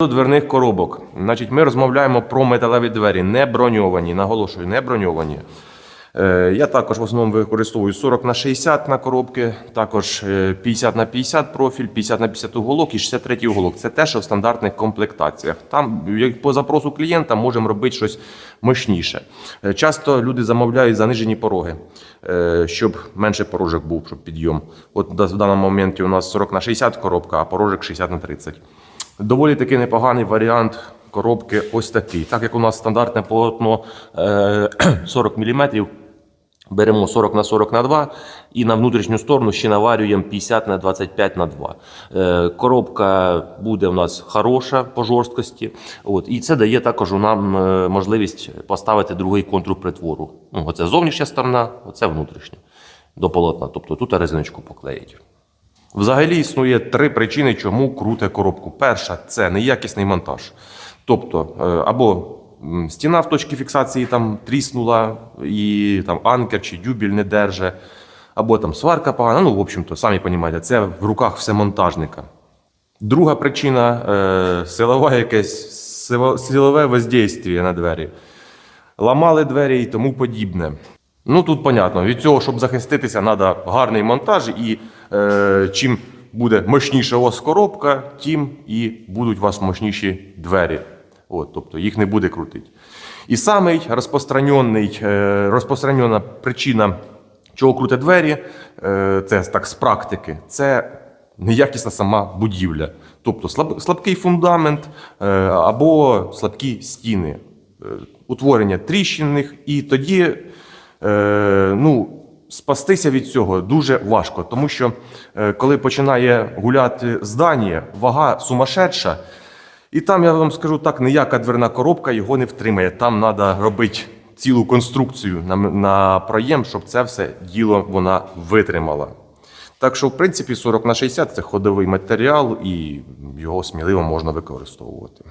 До дверних коробок. Значить, ми розмовляємо про металеві двері, не броньовані. Наголошую, не броньовані. Е, Я також в основному використовую 40 на 60 на коробки, також е, 50 на 50 профіль, 50 на 50 уголок і 63 уголок. Це те, що в стандартних комплектаціях. Там по запросу клієнта можемо робити щось мощніше. Е, Часто люди замовляють занижені пороги, е, щоб менше порожок був, щоб підйом. От в даному моменті у нас 40 на 60 коробка, а порожок 60 на 30. Доволі таки непоганий варіант коробки ось такий. Так як у нас стандартне полотно е, 40 мм, беремо 40 на 40 на 2 і на внутрішню сторону ще наварюємо 50 на 25 на 2. Е, Коробка буде у нас хороша по жорсткості. От, і це дає також нам е, можливість поставити другий контур притвору. Ну, оце зовнішня сторона, оце внутрішня до полотна. Тобто тут резиночку поклеїть. Взагалі існує три причини, чому круте коробку. Перша це неякісний монтаж. Тобто, е, або стіна в точці фіксації там тріснула, і там анкер чи дюбель не держить, або там сварка погана. Ну, в общем-то, самі розумієте, це в руках все монтажника. Друга причина е, силове якесь силове воздействие на двері. Ламали двері і тому подібне. Ну тут понятно, від цього, щоб захиститися, треба гарний монтаж, і чим буде мощніша у вас коробка, тим і будуть у вас мощніші двері. От, тобто їх не буде крутити. І самий е, розпространена причина, чого крутять двері, е, це так з практики, це неякісна сама будівля. Тобто слаб, слабкий фундамент е, або слабкі стіни, е, утворення тріщинних, і тоді е, ну, спастися від цього дуже важко, тому що е, коли починає гуляти здання, вага сумасшедша, і там я вам скажу так, ніяка дверна коробка його не втримає. Там треба робити цілу конструкцію на, на проєм, щоб це все діло вона витримала. Так що, в принципі, 40 на 60 це ходовий матеріал, і його сміливо можна використовувати.